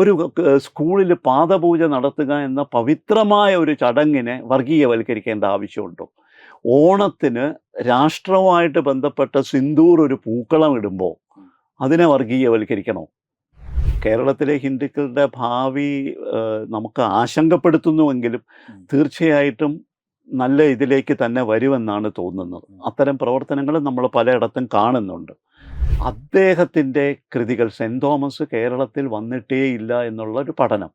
ഒരു സ്കൂളിൽ പാദപൂജ നടത്തുക എന്ന പവിത്രമായ ഒരു ചടങ്ങിനെ വർഗീയവൽക്കരിക്കേണ്ട ആവശ്യമുണ്ടോ? ഓണത്തിന് രാഷ്ട്രവുമായിട്ട് ബന്ധപ്പെട്ട സിന്ദൂർ ഒരു പൂക്കളം ഇടുമ്പോൾ അതിനെ വർഗീയവൽക്കരിക്കണോ? കേരളത്തിലെ ഹിന്ദുക്കളുടെ ഭാവി നമുക്ക് ആശങ്കപ്പെടുത്തുന്നുവെങ്കിലും തീർച്ചയായിട്ടും നല്ല ഇതിലേക്ക് തന്നെ വരുമെന്നാണ് തോന്നുന്നത്. അത്തരം പ്രവർത്തനങ്ങൾ നമ്മൾ പലയിടത്തും കാണുന്നുണ്ട്. അദ്ദേഹത്തിന്റെ കൃതികൾ സെന്റ് തോമസ് കേരളത്തിൽ വന്നിട്ടേ ഇല്ല എന്നുള്ളൊരു പഠനം.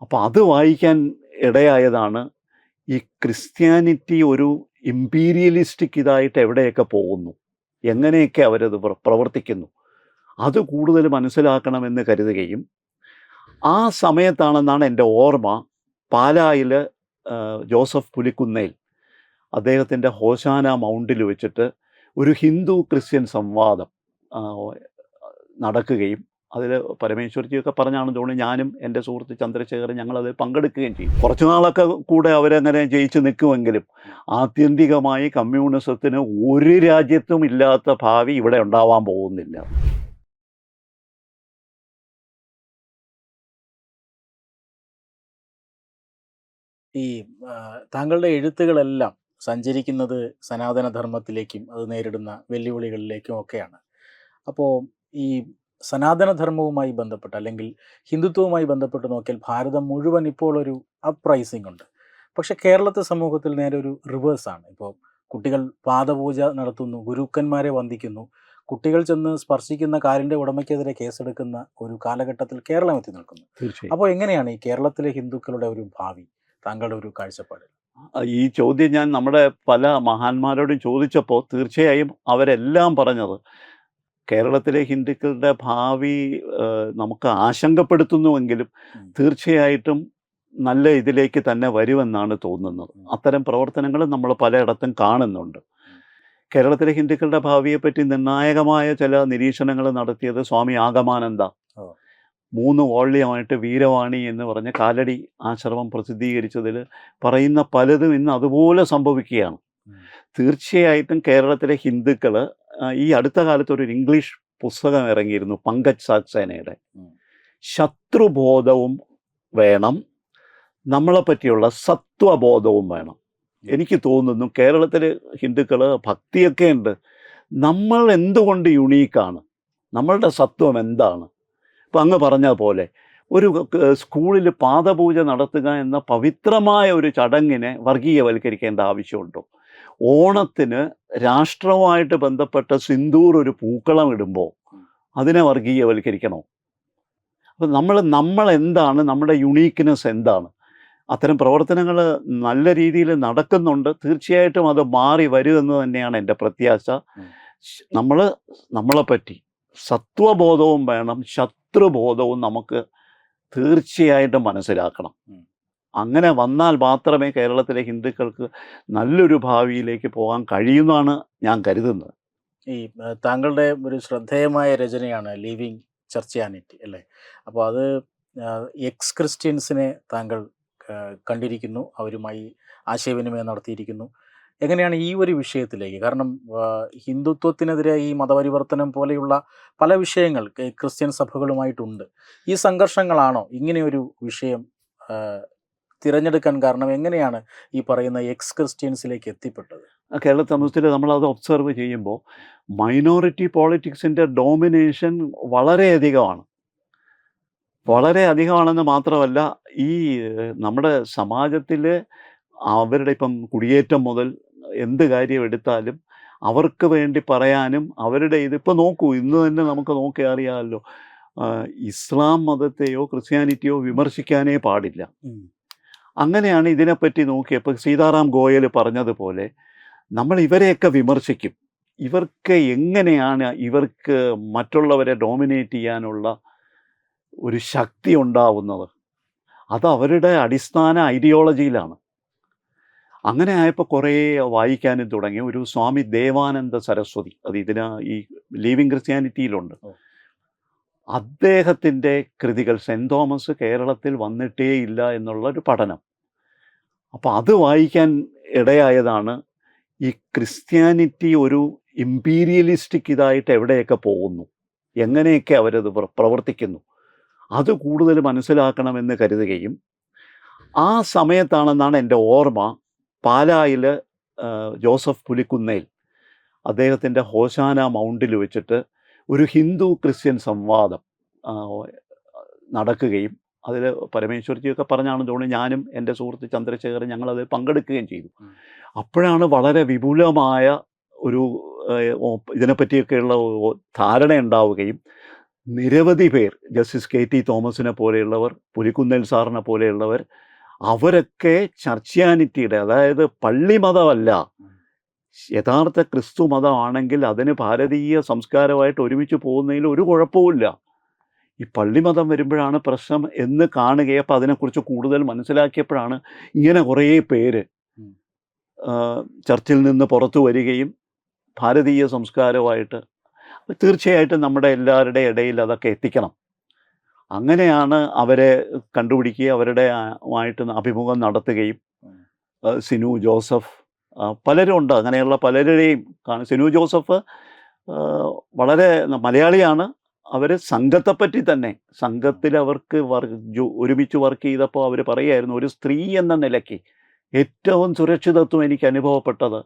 അപ്പോൾ അത് വായിക്കാൻ ഇടയായതാണ് ഈ ക്രിസ്ത്യാനിറ്റി ഒരു ഇമ്പീരിയലിസ്റ്റിക് ഇതായിട്ട് എവിടെയൊക്കെ പോകുന്നു? എങ്ങനെയൊക്കെ അവരത് പ്ര- പ്രവർത്തിക്കുന്നു? അത് കൂടുതൽ മനസ്സിലാക്കണമെന്ന് കരുതുകയും ആ സമയത്താണെന്നാണ് എന്റെ ഓർമ്മ പാലായിൽ ജോസഫ് പുലിക്കുന്നേൽ. അദ്ദേഹത്തിന്റെ ഹോശാന മൗണ്ടിൽ വെച്ചിട്ട് ഒരു ഹിന്ദു ക്രിസ്ത്യൻ സംവാദം നടക്കുകയും അതിൽ പരമേശ്വർജിയൊക്കെ പറഞ്ഞാണെന്ന് തോന്നുന്നു ഞാനും എന്റെ സുഹൃത്ത് ചന്ദ്രശേഖരൻ ഞങ്ങളത് പങ്കെടുക്കുകയും ചെയ്യും. കുറച്ചു നാളൊക്കെ കൂടെ അവരങ്ങനെ ജയിച്ചു നിൽക്കുമെങ്കിലും ആത്യന്തികമായി കമ്മ്യൂണിസത്തിന് ഒരു രാജ്യത്തും ഇല്ലാത്ത ഭാവി ഇവിടെ ഉണ്ടാവാൻ പോകുന്നില്ല. ഈ താങ്കളുടെ എഴുത്തുകളെല്ലാം സഞ്ചരിക്കുന്നത് സനാതന ധർമ്മത്തിലേക്കും അത് നേരിടുന്ന വെല്ലുവിളികളിലേക്കും ഒക്കെയാണ്. അപ്പോൾ ഈ സനാതനധർമ്മവുമായി ബന്ധപ്പെട്ട് അല്ലെങ്കിൽ ഹിന്ദുത്വവുമായി ബന്ധപ്പെട്ട് നോക്കിയാൽ ഭാരതം മുഴുവൻ ഇപ്പോൾ ഒരു അപ്രൈസിംഗ് ഉണ്ട്. പക്ഷേ കേരളത്തെ സമൂഹത്തിൽ നേരെ ഒരു റിവേഴ്സാണ് ഇപ്പോൾ കുട്ടികൾ പാദപൂജ നടത്തുന്നു ഗുരുക്കന്മാരെ വന്ദിക്കുന്നു. കുട്ടികൾ ചെന്ന് സ്പർശിക്കുന്ന കാലിന്റെ ഉടമയ്ക്കെതിരെ കേസെടുക്കുന്ന ഒരു കാലഘട്ടത്തിൽ കേരളം എത്തി നിൽക്കുന്നു. അപ്പോൾ എങ്ങനെയാണ് ഈ കേരളത്തിലെ ഹിന്ദുക്കളുടെ ഒരു ഭാവി താങ്കളുടെ ഒരു കാഴ്ചപ്പാട് ഈ ചോദ്യം ഞാൻ നമ്മുടെ പല മഹാന്മാരോടും ചോദിച്ചപ്പോൾ തീർച്ചയായും അവരെല്ലാം പറഞ്ഞത്. കേരളത്തിലെ ഹിന്ദുക്കളുടെ ഭാവി നമുക്ക് ആശങ്കപ്പെടുത്തുന്നുവെങ്കിലും തീർച്ചയായിട്ടും നല്ല ഇതിലേക്ക് തന്നെ വരുമെന്നാണ് തോന്നുന്നത്. അത്തരം പ്രവർത്തനങ്ങൾ നമ്മൾ പലയിടത്തും കാണുന്നുണ്ട്. കേരളത്തിലെ ഹിന്ദുക്കളുടെ ഭാവിയെപ്പറ്റി നിർണായകമായ ചില നിരീക്ഷണങ്ങൾ നടത്തിയത് സ്വാമി ആഗമാനന്ദ. മൂന്ന് വോള്യമായിട്ട് വീരവാണി എന്ന് പറഞ്ഞ കാലടി ആശ്രമം പ്രസിദ്ധീകരിച്ചതിൽ പറയുന്ന പലതും ഇന്ന് അതുപോലെ സംഭവിക്കുകയാണ്. തീർച്ചയായിട്ടും കേരളത്തിലെ ഹിന്ദുക്കൾ ഈ അടുത്ത കാലത്ത് ഒരു ഇംഗ്ലീഷ് പുസ്തകം ഇറങ്ങിയിരുന്നു പങ്കജ് സാക്സേനയുടെ. ശത്രുബോധവും വേണം നമ്മളെ പറ്റിയുള്ള സത്വബോധവും വേണം. എനിക്ക് തോന്നുന്നു കേരളത്തിൽ ഹിന്ദുക്കൾ ഭക്തിയൊക്കെ ഉണ്ട്. നമ്മൾ എന്തുകൊണ്ട് യുണീക്കാണ് നമ്മളുടെ സത്വം എന്താണ്? അങ്ങ് പറഞ്ഞ പോലെ ഒരു സ്കൂളിൽ പാദപൂജ നടത്തുക എന്ന പവിത്രമായ ഒരു ചടങ്ങിനെ വർഗീയവൽക്കരിക്കേണ്ട ആവശ്യമുണ്ടോ? ഓണത്തിന് രാഷ്ട്രവുമായിട്ട് ബന്ധപ്പെട്ട സിന്ദൂർ ഒരു പൂക്കളം ഇടുമ്പോൾ അതിനെ വർഗീയവൽക്കരിക്കണോ? അപ്പം നമ്മൾ നമ്മൾ എന്താണ് നമ്മുടെ യുണീക്ക്നെസ് എന്താണ്? അത്തരം പ്രവർത്തനങ്ങൾ നല്ല രീതിയിൽ നടക്കുന്നുണ്ട്. തീർച്ചയായിട്ടും അത് മാറി വരുമെന്ന് തന്നെയാണ് എന്റെ പ്രത്യാശ. നമ്മൾ നമ്മളെപ്പറ്റി സത്വബോധവും വേണം ശത്രുബോധവും നമുക്ക് തീർച്ചയായിട്ടും മനസ്സിലാക്കണം. അങ്ങനെ വന്നാൽ മാത്രമേ കേരളത്തിലെ ഹിന്ദുക്കൾക്ക് നല്ലൊരു ഭാവിയിലേക്ക് പോകാൻ കഴിയുമെന്നാണ് ഞാൻ കരുതുന്നത്. ഈ താങ്കളുടെ ഒരു ശ്രദ്ധേയമായ രചനയാണ് ലിവിങ് ചർച്ചയാനിറ്റി അല്ലേ? അപ്പോൾ അത് എക്സ് ക്രിസ്ത്യൻസിനെ താങ്കൾ കണ്ടിരിക്കുന്നു അവരുമായി ആശയവിനിമയം നടത്തിയിരിക്കുന്നു. എങ്ങനെയാണ് ഈ ഒരു വിഷയത്തിലേക്ക്? കാരണം ഹിന്ദുത്വത്തിനെതിരെ ഈ മതപരിവർത്തനം പോലെയുള്ള പല വിഷയങ്ങൾ ക്രിസ്ത്യൻ സഭകളുമായിട്ടുണ്ട്. ഈ സംഘർഷങ്ങളാണോ ഇങ്ങനെയൊരു വിഷയം തിരഞ്ഞെടുക്കാൻ കാരണം എങ്ങനെയാണ് ഈ പറയുന്ന എക്സ് ക്രിസ്ത്യൻസിലേക്ക് എത്തിപ്പെട്ടത് കേരള സമൂഹത്തിൽ നമ്മളത് ഒബ്സർവ് ചെയ്യുമ്പോൾ മൈനോറിറ്റി പോളിറ്റിക്സിന്റെ ഡോമിനേഷൻ വളരെയധികമാണ്. വളരെ അധികമാണെന്ന് മാത്രമല്ല ഈ നമ്മുടെ സമാജത്തിൽ അവരുടെ ഇപ്പം കുടിയേറ്റം മുതൽ എന്ത് കാര്യം എടുത്താലും അവർക്ക് വേണ്ടി പറയാനും അവരുടെ ഇതിപ്പോൾ നോക്കൂ ഇന്ന് തന്നെ നമുക്ക് നോക്കി അറിയാമല്ലോ ഇസ്ലാം മതത്തെയോ ക്രിസ്ത്യാനിറ്റിയോ വിമർശിക്കാനേ പാടില്ല. അങ്ങനെയാണ് ഇതിനെപ്പറ്റി നോക്കിയപ്പോൾ സീതാറാം ഗോയൽ പറഞ്ഞതുപോലെ നമ്മൾ ഇവരെയൊക്കെ വിമർശിക്കും. ഇവർക്ക് എങ്ങനെയാണ് ഇവർക്ക് മറ്റുള്ളവരെ ഡോമിനേറ്റ് ചെയ്യാനുള്ള ഒരു ശക്തി ഉണ്ടാവുന്നത്? അത് അവരുടെ അടിസ്ഥാന ഐഡിയോളജിയിലാണ്. അങ്ങനെ ആയപ്പോൾ കുറേ വായിക്കാനും തുടങ്ങി. ഒരു സ്വാമി ദേവാനന്ദ സരസ്വതി അത് ഇതിന് ഈ ലീവിങ് ക്രിസ്ത്യാനിറ്റിയിലുണ്ട്. അദ്ദേഹത്തിന്റെ കൃതികൾ സെന്റ് തോമസ് കേരളത്തിൽ വന്നിട്ടേ ഇല്ല എന്നുള്ള ഒരു പഠനം. അപ്പോൾ അത് വായിക്കാൻ ഇടയായതാണ് ഈ ക്രിസ്ത്യാനിറ്റി ഒരു ഇമ്പീരിയലിസ്റ്റിക് ഇതായിട്ട് എവിടെയൊക്കെ പോകുന്നു? എങ്ങനെയൊക്കെ അവരത് പ്ര- പ്രവർത്തിക്കുന്നു? അത് കൂടുതൽ മനസ്സിലാക്കണമെന്ന് കരുതുകയും ആ സമയത്താണെന്നാണ് എന്റെ ഓർമ്മ. പാലായിൽ ജോസഫ് പുലിക്കുന്നേൽ അദ്ദേഹത്തിന്റെ ഹോശാന മൗണ്ടിൽ വെച്ചിട്ട് ഒരു ഹിന്ദു ക്രിസ്ത്യൻ സംവാദം നടക്കുകയും അതിൽ പരമേശ്വർജിയൊക്കെ പറഞ്ഞാണെന്ന് തോന്നി ഞാനും എന്റെ സുഹൃത്ത് ചന്ദ്രശേഖരൻ ഞങ്ങളത് പങ്കെടുക്കുകയും ചെയ്തു. അപ്പോഴാണ് വളരെ വിപുലമായ ഒരു ഇതിനെപ്പറ്റിയൊക്കെയുള്ള ധാരണ ഉണ്ടാവുകയും നിരവധി പേർ ജസ്റ്റിസ് കെ ടി തോമസിനെ പോലെയുള്ളവർ പുലിക്കുന്നേൽ സാറിനെ പോലെയുള്ളവർ അവരൊക്കെ ചർച്ചയാനിറ്റിയുടെ അതായത് പള്ളി മതമല്ല യഥാർത്ഥ ക്രിസ്തു മതമാണെങ്കിൽ അതിന് ഭാരതീയ സംസ്കാരമായിട്ട് ഒരുമിച്ച് പോകുന്നതിൽ ഒരു കുഴപ്പവുമില്ല. ഈ പള്ളിമതം വരുമ്പോഴാണ് പ്രശ്നം എന്ന് കാണുകയും അതിനെക്കുറിച്ച് കൂടുതൽ മനസ്സിലാക്കിയപ്പോഴാണ് ഇങ്ങനെ കുറേ പേര് ചർച്ചിൽ നിന്ന് പുറത്തു വരികയും ഭാരതീയ സംസ്കാരമായിട്ട് തീർച്ചയായിട്ടും നമ്മുടെ എല്ലാവരുടെ ഇടയിൽ അതൊക്കെ എത്തിക്കണം. അങ്ങനെയാണ് അവരെ കണ്ടുപിടിക്കുകയും അവരുടെ ആയിട്ട് അഭിമുഖം നടത്തുകയും സിനു ജോസഫ് പലരുണ്ട് പലരും ഉണ്ട്. അങ്ങനെയുള്ള പലരുടെയും കാണും. സിനു ജോസഫ് വളരെ മലയാളിയാണ്. അവർ സംഘത്തെപ്പറ്റി തന്നെ സംഘത്തിൽ അവർക്ക് വർക്ക് ഒരുമിച്ച് വർക്ക് ചെയ്തപ്പോൾ അവർ പറയുമായിരുന്നു ഒരു സ്ത്രീ എന്ന നിലയ്ക്ക് ഏറ്റവും സുരക്ഷിതത്വം എനിക്ക് അനുഭവപ്പെട്ടത്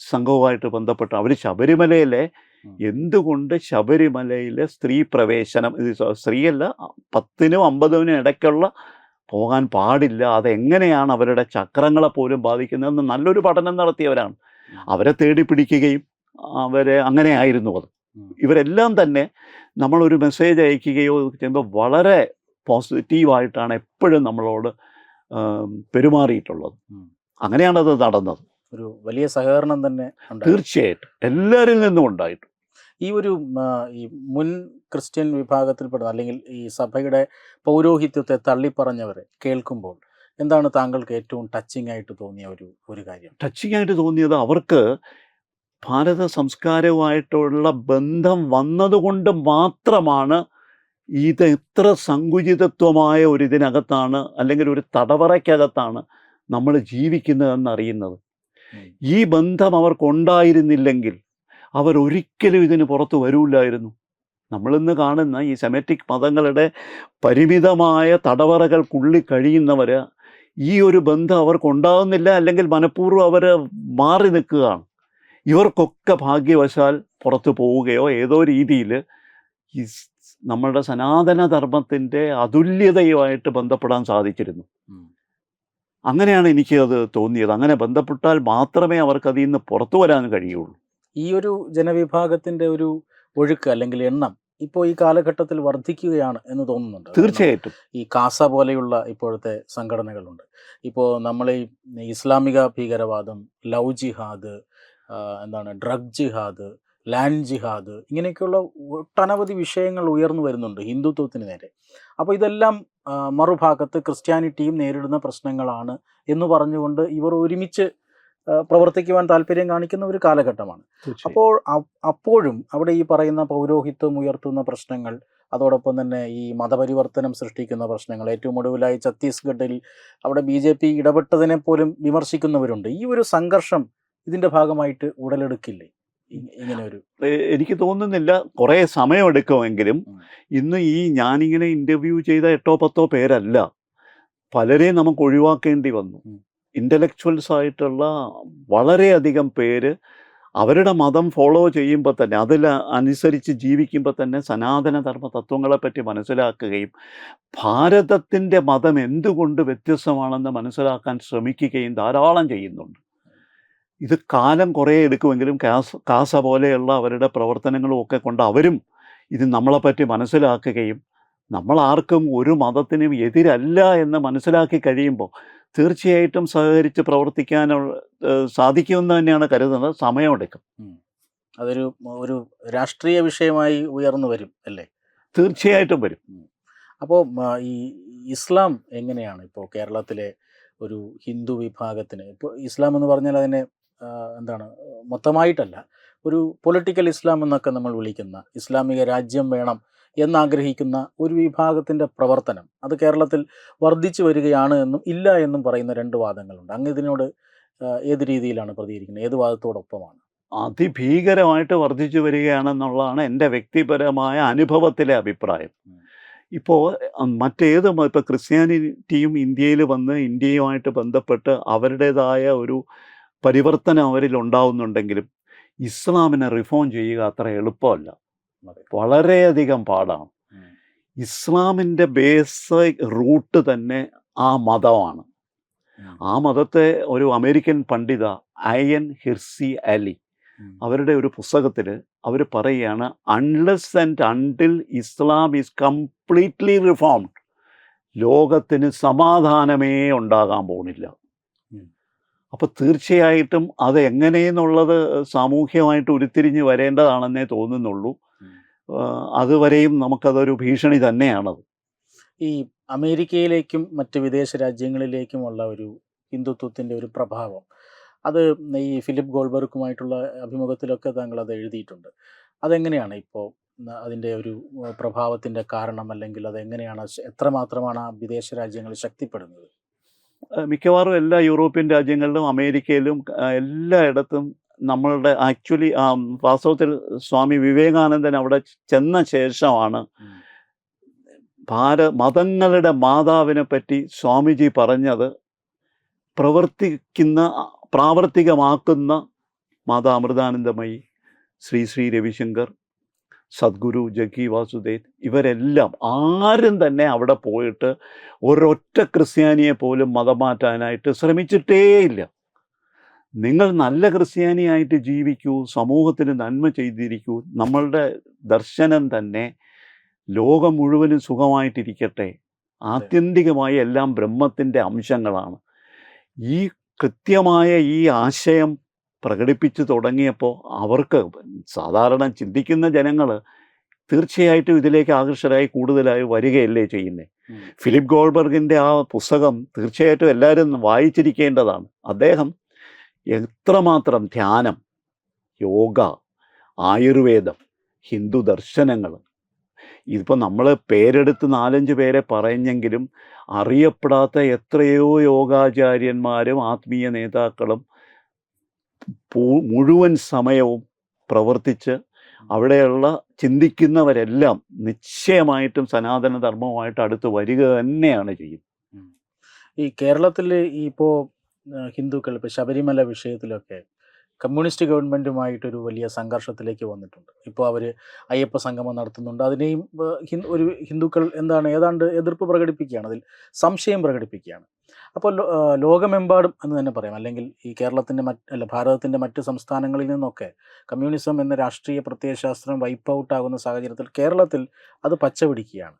സംഘവുമായിട്ട് ബന്ധപ്പെട്ട അവർ ശബരിമലയിലെ. എന്തുകൊണ്ട് ശബരിമലയിലെ സ്ത്രീ പ്രവേശനം ഇത് സ്ത്രീയല്ല പത്തിനും അമ്പതിനും ഇടയ്ക്കുള്ള പോകാൻ പാടില്ല അതെങ്ങനെയാണ് അവരുടെ ചക്രങ്ങളെ പോലും ബാധിക്കുന്നതെന്ന് നല്ലൊരു പഠനം നടത്തിയവരാണ്. അവരെ തേടി പിടിക്കുകയും അവരെ അങ്ങനെ ആയിരുന്നു അത്. ഇവരെല്ലാം തന്നെ നമ്മളൊരു മെസ്സേജ് അയക്കുകയോ ചെയ്യുമ്പോൾ വളരെ പോസിറ്റീവായിട്ടാണ് എപ്പോഴും നമ്മളോട് പെരുമാറിയിട്ടുള്ളത്. അങ്ങനെയാണത് നടന്നത്. ഒരു വലിയ സഹകരണം തന്നെ തീർച്ചയായിട്ടും. എല്ലാവരിൽ നിന്നും ഉണ്ടായിട്ട് ഈ ഒരു ഈ മുൻ ക്രിസ്ത്യൻ വിഭാഗത്തിൽപ്പെടുന്ന അല്ലെങ്കിൽ ഈ സഭയുടെ പൗരോഹിത്യത്തെ തള്ളിപ്പറഞ്ഞവരെ കേൾക്കുമ്പോൾ എന്താണ് താങ്കൾക്ക് ഏറ്റവും ടച്ചിങ് ആയിട്ട് തോന്നിയ ഒരു ഒരു കാര്യം? ടച്ചിങ് ആയിട്ട് തോന്നിയത് അവർക്ക് ഭാരത സംസ്കാരവുമായിട്ടുള്ള ബന്ധം വന്നതുകൊണ്ട് മാത്രമാണ് ഇത് എത്ര സങ്കുചിതത്വമായ ഒരു ഇതിനകത്താണ് അല്ലെങ്കിൽ ഒരു തടവറയ്ക്കകത്താണ് നമ്മൾ ജീവിക്കുന്നതെന്ന് അറിയുന്നത്. ഈ ബന്ധം അവർക്കുണ്ടായിരുന്നില്ലെങ്കിൽ അവർ ഒരിക്കലും ഇതിന് പുറത്തു വരൂല്ലായിരുന്നു. നമ്മളിന്ന് കാണുന്ന ഈ സെമറ്റിക് മതങ്ങളുടെ പരിമിതമായ തടവറകൾക്കുള്ളിൽ കഴിയുന്നവർ ഈ ഒരു ബന്ധം അവർക്കുണ്ടാകുന്നില്ല അല്ലെങ്കിൽ മനഃപൂർവം അവർ മാറി നിൽക്കുകയാണ്. ഇവർക്കൊക്കെ ഭാഗ്യവശാൽ പുറത്തു പോവുകയോ ഏതോ രീതിയിൽ ഈ നമ്മളുടെ സനാതന ധർമ്മത്തിന്റെ അതുല്യതയുമായിട്ട് ബന്ധപ്പെടാൻ സാധിച്ചിരുന്നു. അങ്ങനെയാണ് എനിക്ക് അത് തോന്നിയത്. അങ്ങനെ ബന്ധപ്പെട്ടാൽ മാത്രമേ അവർക്ക് അതിൽ നിന്ന് പുറത്തു വരാൻ കഴിയുള്ളൂ. ഈ ഒരു ജനവിഭാഗത്തിന്റെ ഒരു ഒഴുക്ക് അല്ലെങ്കിൽ എണ്ണം ഇപ്പോൾ ഈ കാലഘട്ടത്തിൽ വർദ്ധിക്കുകയാണ് എന്ന് തോന്നുന്നുണ്ട്. തീർച്ചയായിട്ടും. ഈ കാസ പോലെയുള്ള ഇപ്പോഴത്തെ സംഘടനകളുണ്ട്. ഇപ്പോൾ നമ്മൾ ഈ ഇസ്ലാമിക ഭീകരവാദം ലവ് ജിഹാദ് എന്താണ് ഡ്രഗ് ജിഹാദ് ലാൻഡ് ജിഹാദ് ഇങ്ങനെയൊക്കെയുള്ള ഒട്ടനവധി വിഷയങ്ങൾ ഉയർന്നു വരുന്നുണ്ട് ഹിന്ദുത്വത്തിന് നേരെ. അപ്പോൾ ഇതെല്ലാം മറുഭാഗത്ത് ക്രിസ്ത്യാനിറ്റിയും നേരിടുന്ന പ്രശ്നങ്ങളാണ് എന്ന് പറഞ്ഞുകൊണ്ട് ഇവർ ഒരുമിച്ച് പ്രവർത്തിക്കുവാൻ താല്പര്യം കാണിക്കുന്ന ഒരു കാലഘട്ടമാണ്. അപ്പോൾ അപ്പോഴും അവിടെ ഈ പറയുന്ന പൗരോഹിത്വം ഉയർത്തുന്ന പ്രശ്നങ്ങൾ അതോടൊപ്പം തന്നെ ഈ മതപരിവർത്തനം സൃഷ്ടിക്കുന്ന പ്രശ്നങ്ങൾ ഏറ്റവും ഒടുവിലായി ഛത്തീസ്ഗഡിൽ അവിടെ ബി ജെ പി ഇടപെട്ടതിനെ പോലും വിമർശിക്കുന്നവരുണ്ട്. ഈ ഒരു സംഘർഷം ഇതിന്റെ ഭാഗമായിട്ട് ഉടലെടുക്കില്ലേ? ഇങ്ങനൊരു ഇങ്ങനെ ഒരു എനിക്ക് തോന്നുന്നില്ല. കുറേ സമയമെടുക്കുമെങ്കിലും. ഇന്ന് ഈ ഞാനിങ്ങനെ ഇന്റർവ്യൂ ചെയ്ത എട്ടോ പത്തോ പേരല്ല. പലരെയും നമുക്ക് ഒഴിവാക്കേണ്ടി വന്നു. ഇന്റലക്ച്വൽസ് ആയിട്ടുള്ള വളരെയധികം പേര് അവരുടെ മതം ഫോളോ ചെയ്യുമ്പോൾ തന്നെ അതിൽ അനുസരിച്ച് ജീവിക്കുമ്പോൾ തന്നെ സനാതന സനാതനധർമ്മ തത്വങ്ങളെപ്പറ്റി മനസ്സിലാക്കുകയും ഭാരതത്തിന്റെ മതം എന്തുകൊണ്ട് വ്യത്യസ്തമാണെന്ന് മനസ്സിലാക്കാൻ ശ്രമിക്കുകയും ധാരാളം ചെയ്യുന്നുണ്ട്. ഇത് കാലം കുറേ എടുക്കുമെങ്കിലും കാസ കാസ പോലെയുള്ള അവരുടെ പ്രവർത്തനങ്ങളും ഒക്കെ കൊണ്ട് അവരും ഇത് നമ്മളെപ്പറ്റി മനസ്സിലാക്കുകയും നമ്മൾ ആർക്കും ഒരു മതത്തിനും എതിരല്ല എന്ന് മനസ്സിലാക്കി കഴിയുമ്പോൾ തീർച്ചയായിട്ടും സഹകരിച്ച് പ്രവർത്തിക്കാൻ സാധിക്കുമെന്ന് തന്നെയാണ് കരുതുന്നത്. സമയമെടുക്കും. അതൊരു ഒരു രാഷ്ട്രീയ വിഷയമായി ഉയർന്നു വരും അല്ലേ? തീർച്ചയായിട്ടും വരും. അപ്പോൾ ഈ ഇസ്ലാം എങ്ങനെയാണ് ഇപ്പോൾ കേരളത്തിലെ ഒരു ഹിന്ദു വിഭാഗത്തിന്? ഇപ്പോൾ ഇസ്ലാം എന്ന് പറഞ്ഞാൽ അതിനെ എന്താണ് മൊത്തമായിട്ടല്ല ഒരു പൊളിറ്റിക്കൽ ഇസ്ലാം എന്നൊക്കെ നമ്മൾ വിളിക്കുന്ന ഇസ്ലാമിക രാജ്യം വേണം എന്നാഗ്രഹിക്കുന്ന ഒരു വിഭാഗത്തിന്റെ പ്രവർത്തനം അത് കേരളത്തിൽ വർദ്ധിച്ചു വരികയാണ് എന്നും ഇല്ല എന്നും പറയുന്ന രണ്ട് വാദങ്ങളുണ്ട് അങ്ങ് ഇതിനോട് ഏത് രീതിയിലാണ് പ്രതികരിക്കുന്നത് ഏത് വാദത്തോടൊപ്പമാണ് അതിഭീകരമായിട്ട് വർദ്ധിച്ചു വരികയാണെന്നുള്ളതാണ് എന്റെ വ്യക്തിപരമായ അനുഭവത്തിലെ അഭിപ്രായം. ഇപ്പോൾ മറ്റേത് ഇപ്പോൾ ക്രിസ്ത്യാനിറ്റിയും ഇന്ത്യയിൽ വന്ന് ഇന്ത്യയുമായിട്ട് ബന്ധപ്പെട്ട് അവരുടേതായ ഒരു പരിവർത്തനം അവരിൽ ഉണ്ടാവുന്നുണ്ടെങ്കിലും ഇസ്ലാമിനെ റിഫോം ചെയ്യുക അത്ര എളുപ്പമല്ല. വളരെയധികം പാടാണ്. ഇസ്ലാമിന്റെ ബേസിക് റൂട്ട് തന്നെ ആ മതമാണ്. ആ മതത്തെ ഒരു അമേരിക്കൻ പണ്ഡിത അയൻ ഹിർസി അലി അവരുടെ ഒരു പുസ്തകത്തിൽ അവർ പറയുകയാണ് unless and until Islam is completely reformed ലോകത്തിന് സമാധാനമേ ഉണ്ടാകാൻ പോകുന്നില്ല. അപ്പോൾ തീർച്ചയായിട്ടും അത് എങ്ങനെയെന്നുള്ളത് സാമൂഹ്യമായിട്ട് ഉരുത്തിരിഞ്ഞ് വരേണ്ടതാണെന്നേ തോന്നുന്നുള്ളൂ. അതുവരെയും നമുക്കതൊരു ഭീഷണി തന്നെയാണത്. ഈ അമേരിക്കയിലേക്കും മറ്റ് വിദേശ രാജ്യങ്ങളിലേക്കുമുള്ള ഒരു ഹിന്ദുത്വത്തിന്റെ ഒരു പ്രഭാവം. അത് ഈ ഫിലിപ്പ് ഗോൾബർക്കുമായിട്ടുള്ള അഭിമുഖത്തിലൊക്കെ താങ്കൾ അത് എഴുതിയിട്ടുണ്ട്. അതെങ്ങനെയാണ് ഇപ്പോൾ അതിന്റെ ഒരു പ്രഭാവത്തിന്റെ കാരണം അല്ലെങ്കിൽ അതെങ്ങനെയാണ് എത്രമാത്രമാണ് ആ വിദേശ രാജ്യങ്ങൾ ശക്തിപ്പെടുന്നത്? മിക്കവാറും എല്ലാ യൂറോപ്യൻ രാജ്യങ്ങളിലും അമേരിക്കയിലും എല്ലായിടത്തും നമ്മളുടെ ആക്ച്വലി വാസ്തവത്തിൽ സ്വാമി വിവേകാനന്ദൻ അവിടെ ചെന്ന ശേഷമാണ്. ഭാര മതങ്ങളുടെ മാതാവിനെ പറ്റി സ്വാമിജി പറഞ്ഞത് പ്രവർത്തിക്കുന്ന പ്രാവർത്തികമാക്കുന്ന മാതാ അമൃതാനന്ദമയി ശ്രീ ശ്രീ രവിശങ്കർ സദ്ഗുരു ജഗ്ഗി വാസുദേവ് ഇവരെല്ലാം ആരും തന്നെ അവിടെ പോയിട്ട് ഒരൊറ്റ ക്രിസ്ത്യാനിയെ പോലും മതം മാറ്റാനായിട്ട് ശ്രമിച്ചിട്ടേയില്ല നിങ്ങൾ നല്ല ക്രിസ്ത്യാനിയായിട്ട് ജീവിക്കൂ സമൂഹത്തിന് നന്മ ചെയ്തിരിക്കൂ നമ്മളുടെ ദർശനം തന്നെ ലോകം മുഴുവനും സുഖമായിട്ടിരിക്കട്ടെ ആത്യന്തികമായി എല്ലാം ബ്രഹ്മത്തിന്റെ അംശങ്ങളാണ്. ഈ കൃത്യമായ ഈ ആശയം പ്രകടിപ്പിച്ചു തുടങ്ങിയപ്പോൾ അവർക്ക് സാധാരണ ചിന്തിക്കുന്ന ജനങ്ങൾ തീർച്ചയായിട്ടും ഇതിലേക്ക് ആകർഷകരായി കൂടുതലായി വരികയല്ലേ ചെയ്യുന്നത് ഫിലിപ്പ് ഗോൾബർഗിന്റെ ആ പുസ്തകം തീർച്ചയായിട്ടും എല്ലാവരും വായിച്ചിരിക്കേണ്ടതാണ്. അദ്ദേഹം എത്രമാത്രം ധ്യാനം യോഗ ആയുർവേദം ഹിന്ദു ദർശനങ്ങൾ. ഇതിപ്പോൾ നമ്മൾ പേരെടുത്ത് നാലഞ്ച് പേരെ പറഞ്ഞെങ്കിലും അറിയപ്പെടാത്ത എത്രയോ യോഗാചാര്യന്മാരും ആത്മീയ നേതാക്കളും മുഴുവൻ സമയവും പ്രവർത്തിച്ച് അവിടെയുള്ള ചിന്തിക്കുന്നവരെല്ലാം നിശ്ചയമായിട്ടും സനാതന ധർമ്മവുമായിട്ട് അടുത്ത് വരിക തന്നെയാണ് ചെയ്യുന്നത്. ഈ കേരളത്തിൽ ഇപ്പോൾ ഹിന്ദുക്കൾ ഇപ്പോൾ ശബരിമല വിഷയത്തിലൊക്കെ കമ്മ്യൂണിസ്റ്റ് ഗവൺമെന്റുമായിട്ടൊരു വലിയ സംഘർഷത്തിലേക്ക് വന്നിട്ടുണ്ട്. ഇപ്പോൾ അവർ അയ്യപ്പ സംഗമം നടത്തുന്നുണ്ട്. അതിനെയും ഒരു ഹിന്ദുക്കൾ എന്താണ് ഏതാണ്ട് എതിർപ്പ് പ്രകടിപ്പിക്കുകയാണ്. അതിൽ സംശയം പ്രകടിപ്പിക്കുകയാണ്. അപ്പോൾ ലോകമെമ്പാടും എന്ന് തന്നെ പറയാം. അല്ലെങ്കിൽ ഈ കേരളത്തിന്റെ മറ്റ് അല്ല ഭാരതത്തിന്റെ മറ്റ് സംസ്ഥാനങ്ങളിൽ നിന്നൊക്കെ കമ്മ്യൂണിസം എന്ന രാഷ്ട്രീയ പ്രത്യയശാസ്ത്രം വൈപ്പ് ഔട്ട് ആകുന്ന സാഹചര്യത്തിൽ കേരളത്തിൽ അത് പച്ചപിടിക്കുകയാണ്.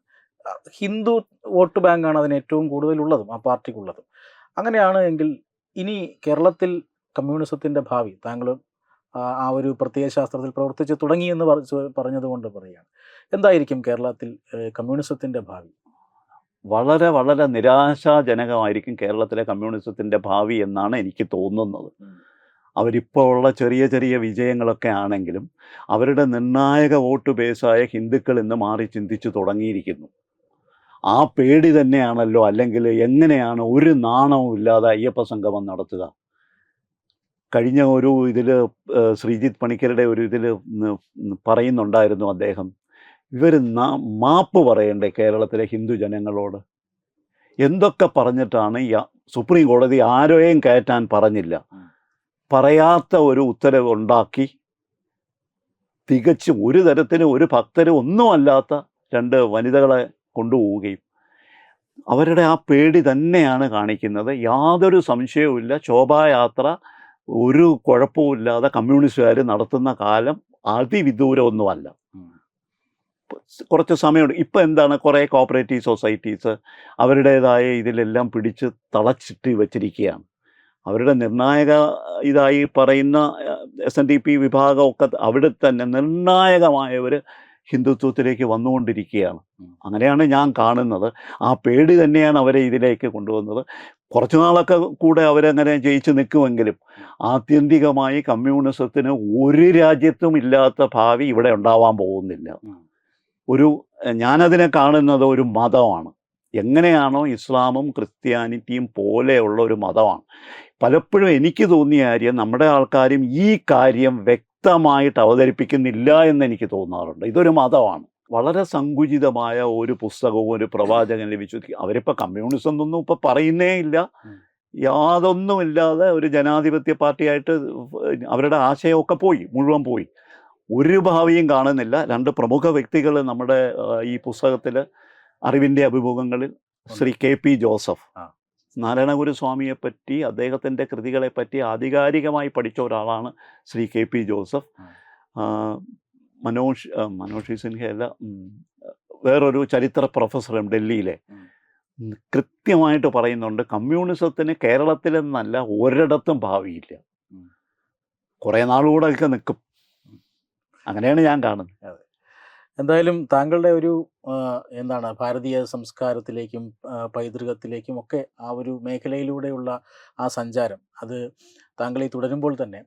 ഹിന്ദു വോട്ട് ബാങ്കാണ് അതിന് ഏറ്റവും കൂടുതലുള്ളതും ആ പാർട്ടിക്കുള്ളതും. അങ്ങനെയാണ് എങ്കിൽ ഇനി കേരളത്തിൽ കമ്മ്യൂണിസത്തിന്റെ ഭാവി താങ്കൾ ആ ഒരു പ്രത്യയശാസ്ത്രത്തിൽ പ്രവർത്തിച്ച് തുടങ്ങിയെന്ന് പറഞ്ഞു പറഞ്ഞതുകൊണ്ട് പറയുകയാണ്. എന്തായിരിക്കും കേരളത്തിൽ കമ്മ്യൂണിസത്തിന്റെ ഭാവി? വളരെ വളരെ നിരാശാജനകമായിരിക്കും കേരളത്തിലെ കമ്മ്യൂണിസത്തിന്റെ ഭാവി എന്നാണ് എനിക്ക് തോന്നുന്നത്. അവരിപ്പോൾ ഉള്ള ചെറിയ ചെറിയ വിജയങ്ങളൊക്കെ ആണെങ്കിലും അവരുടെ നിർണായക വോട്ട് ബേസായ ഹിന്ദുക്കൾ ഇന്ന് മാറി ചിന്തിച്ചു തുടങ്ങിയിരിക്കുന്നു. ആ പേടി തന്നെയാണല്ലോ അല്ലെങ്കിൽ എങ്ങനെയാണ് ഒരു നാണവും ഇല്ലാതെ അയ്യപ്പ സംഗമം നടത്തുക? കഴിഞ്ഞ ഒരു ഇതിൽ ശ്രീജിത്ത് പണിക്കരുടെ ഒരു ഇതിൽ പറയുന്നുണ്ടായിരുന്നു അദ്ദേഹം. ഇവർ മാപ്പ് പറയണ്ടേ കേരളത്തിലെ ഹിന്ദു ജനങ്ങളോട്? എന്തൊക്കെ പറഞ്ഞിട്ടാണ് ഈ സുപ്രീം കോടതി ആരെയും കയറ്റാൻ പറഞ്ഞില്ല. പറയാത്ത ഒരു ഉത്തരവ് ഉണ്ടാക്കി. തികച്ചും ഒരു തരത്തിലും ഒരു ഭക്തരും ഒന്നുമല്ലാത്ത രണ്ട് വനിതകളെ കൊണ്ടുപോവുകയും. അവരുടെ ആ പേടി തന്നെയാണ് കാണിക്കുന്നത്. യാതൊരു സംശയവുമില്ല. ശോഭായാത്ര ഒരു കുഴപ്പമില്ലാതെ കമ്മ്യൂണിസ്റ്റുകാർ നടത്തുന്ന കാലം അതിവിദൂരമൊന്നുമല്ല. കുറച്ച് സമയമുണ്ട്. ഇപ്പം എന്താണ്? കുറേ കോപ്പറേറ്റീവ് സൊസൈറ്റീസ് അവരുടേതായ ഇതിലെല്ലാം പിടിച്ച് തളച്ചിട്ട് വെച്ചിരിക്കുകയാണ്. അവരുടെ നിർണായക ഇതായി പറയുന്ന എസ് എൻ ഡി പി വിഭാഗമൊക്കെ അവിടെ തന്നെ നിർണായകമായവർ ഹിന്ദുത്വത്തിലേക്ക് വന്നുകൊണ്ടിരിക്കുകയാണ്. അങ്ങനെയാണ് ഞാൻ കാണുന്നത്. ആ പേടി തന്നെയാണ് അവരെ ഇതിലേക്ക് കൊണ്ടുവന്നത്. കുറച്ചു നാളൊക്കെ കൂടെ അവരങ്ങനെ ജയിച്ച് നിൽക്കുമെങ്കിലും ആത്യന്തികമായി കമ്മ്യൂണിസത്തിന് ഒരു രാജ്യത്തും ഇല്ലാത്ത ഭാവി ഇവിടെ ഉണ്ടാവാൻ പോകുന്നില്ല. ഒരു ഞാനതിനെ കാണുന്നത് ഒരു മതമാണ്. എങ്ങനെയാണോ ഇസ്ലാമും ക്രിസ്ത്യാനിറ്റിയും പോലെയുള്ള ഒരു മതമാണ്. പലപ്പോഴും എനിക്ക് തോന്നിയ കാര്യം നമ്മുടെ ആൾക്കാരും ഈ കാര്യം വ്യക്തമായിട്ട് അവതരിപ്പിക്കുന്നില്ല എന്ന് എനിക്ക് തോന്നാറുണ്ട്. ഇതൊരു മതമാണ്. വളരെ സങ്കുചിതമായ ഒരു പുസ്തകവും ഒരു പ്രവാചകനെ ലഭിച്ചു. അവരിപ്പോൾ കമ്മ്യൂണിസം എന്നൊന്നും ഇപ്പോൾ പറയുന്നേ ഇല്ല. യാതൊന്നുമില്ലാതെ ഒരു ജനാധിപത്യ പാർട്ടിയായിട്ട് അവരുടെ ആശയമൊക്കെ പോയി മുഴുവൻ പോയി. ഒരു ഭാവിയും കാണുന്നില്ല. രണ്ട് പ്രമുഖ വ്യക്തികൾ നമ്മുടെ ഈ പുസ്തകത്തിൽ അറിവിന്റെ അഭിമുഖങ്ങളിൽ ശ്രീ കെ പി ജോസഫ്. നാരായണഗുരു സ്വാമിയെ പറ്റി അദ്ദേഹത്തിന്റെ കൃതികളെപ്പറ്റി ആധികാരികമായി പഠിച്ച ഒരാളാണ് ശ്രീ കെ പി ജോസഫ്. മനോഷ് മനോഷി സിൻഹയല്ല വേറൊരു ചരിത്ര പ്രൊഫസറും ഡൽഹിയിലെ. കൃത്യമായിട്ട് പറയുന്നുണ്ട് കമ്മ്യൂണിസത്തിന് കേരളത്തിലെന്നല്ല ഒരിടത്തും ഭാവിയില്ല. കുറേ നാളുകൂടെയൊക്കെ നിൽക്കും. അങ്ങനെയാണ് ഞാൻ കാണുന്നത്. എന്തായാലും താങ്കളുടെ ഒരു എന്താണ് ഭാരതീയ സംസ്കാരത്തിലേക്കും പൈതൃകത്തിലേക്കും ഒക്കെ ആ ഒരു മേഖലയിലൂടെയുള്ള ആ സഞ്ചാരം അത് താങ്കൾ ഈ തുടരുമ്പോൾ തന്നെ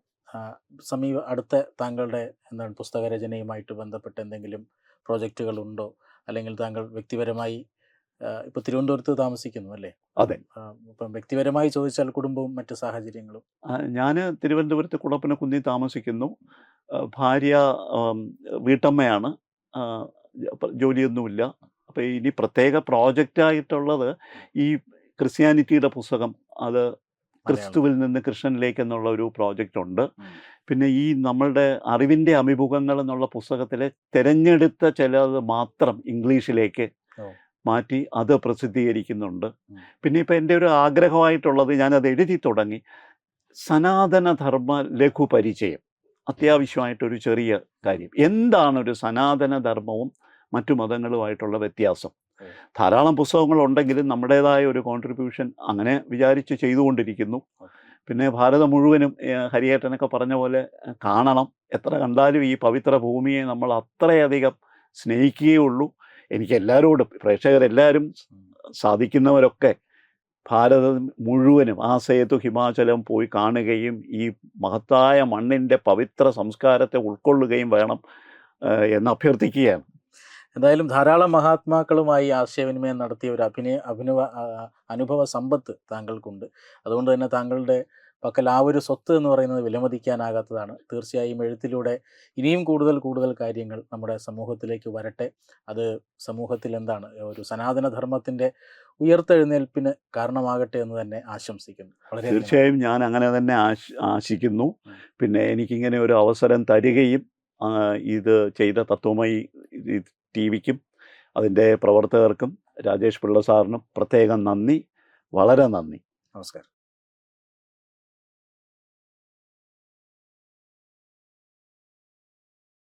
സമീപ അടുത്ത താങ്കളുടെ എന്താണ് പുസ്തക രചനയുമായിട്ട് ബന്ധപ്പെട്ട എന്തെങ്കിലും പ്രോജക്റ്റുകൾ ഉണ്ടോ? അല്ലെങ്കിൽ താങ്കൾ വ്യക്തിപരമായി ഇപ്പൊ തിരുവനന്തപുരത്ത് താമസിക്കുന്നു അല്ലേ? അതെ. ഇപ്പം വ്യക്തിപരമായി ചോദിച്ചാൽ കുടുംബവും മറ്റു സാഹചര്യങ്ങളും? ഞാൻ തിരുവനന്തപുരത്ത് കുടപ്പനക്കുന്നിൽ കുന്നിൽ താമസിക്കുന്നു ഭാര്യ വീട്ടമ്മയാണ്. ജോലിയൊന്നുമില്ല. അപ്പോൾ ഇനി പ്രത്യേക പ്രോജക്റ്റായിട്ടുള്ളത് ഈ ക്രിസ്ത്യാനിറ്റിയുടെ പുസ്തകം അത് ക്രിസ്തുവിൽ നിന്ന് കൃഷ്ണനിലേക്ക് എന്നുള്ള ഒരു പ്രോജക്റ്റ് ഉണ്ട് പിന്നെ ഈ നമ്മളുടെ അറിവിന്റെ അഭിമുഖങ്ങൾ എന്നുള്ള പുസ്തകത്തിലെ തിരഞ്ഞെടുത്ത ചിലത് മാത്രം ഇംഗ്ലീഷിലേക്ക് മാറ്റി അത് പ്രസിദ്ധീകരിക്കുന്നുണ്ട്. പിന്നെ ഇപ്പം എന്റെ ഒരു ആഗ്രഹമായിട്ടുള്ളത് ഞാനത് എഴുതി തുടങ്ങി. സനാതനധർമ്മ ലഘുപരിചയം. അത്യാവശ്യമായിട്ടൊരു ചെറിയ കാര്യം. എന്താണ് ഒരു സനാതന സനാതനധർമ്മവും മറ്റു മതങ്ങളുമായിട്ടുള്ള വ്യത്യാസം? ധാരാളം പുസ്തകങ്ങളുണ്ടെങ്കിലും നമ്മുടേതായ ഒരു കോൺട്രിബ്യൂഷൻ അങ്ങനെ വിചാരിച്ച് ചെയ്തുകൊണ്ടിരിക്കുന്നു. പിന്നെ ഭാരതം മുഴുവനും ഹരിയേട്ടനൊക്കെ പറഞ്ഞ പോലെ കാണണം. എത്ര കണ്ടാലും ഈ പവിത്ര ഭൂമിയെ നമ്മൾ അത്രയധികം സ്നേഹിക്കുകയുള്ളൂ. എനിക്ക് എല്ലാവരോടും പ്രേക്ഷകരെല്ലാവരും സാധിക്കുന്നവരൊക്കെ ഭാരതം മുഴുവനും ആ സേതു ഹിമാചലം പോയി കാണുകയും ഈ മഹത്തായ മണ്ണിന്റെ പവിത്ര സംസ്കാരത്തെ ഉൾക്കൊള്ളുകയും വേണം എന്ന് അഭ്യർത്ഥിക്കുകയാണ്. എന്തായാലും ധാരാളം മഹാത്മാക്കളുമായി ആശയവിനിമയം നടത്തിയ ഒരു അഭിനയ അഭിനവ അനുഭവ സമ്പത്ത് താങ്കൾക്കുണ്ട്. അതുകൊണ്ട് തന്നെ താങ്കളുടെ പക്കൽ ആ ഒരു സ്വത്ത് എന്ന് പറയുന്നത് വിലമതിക്കാനാകാത്തതാണ്. തീർച്ചയായും എഴുത്തിലൂടെ ഇനിയും കൂടുതൽ കൂടുതൽ കാര്യങ്ങൾ നമ്മുടെ സമൂഹത്തിലേക്ക് വരട്ടെ. അത് സമൂഹത്തിൽ എന്താണ്? ഒരു സനാതനധർമ്മത്തിന്റെ ഉയർത്തെഴുന്നേൽപ്പിന് കാരണമാകട്ടെ എന്ന് തന്നെ ആശംസിക്കുന്നു. തീർച്ചയായും ഞാൻ അങ്ങനെ തന്നെ ആശ ആശിക്കുന്നു. പിന്നെ എനിക്കിങ്ങനെ ഒരു അവസരം തരികയും ഇത് ചെയ്ത തത്വമായി ടി വിക്കും അതിന്റെ പ്രവർത്തകർക്കും രാജേഷ് പിള്ള സാറിനും പ്രത്യേകം നന്ദി. വളരെ നന്ദി. നമസ്കാരം.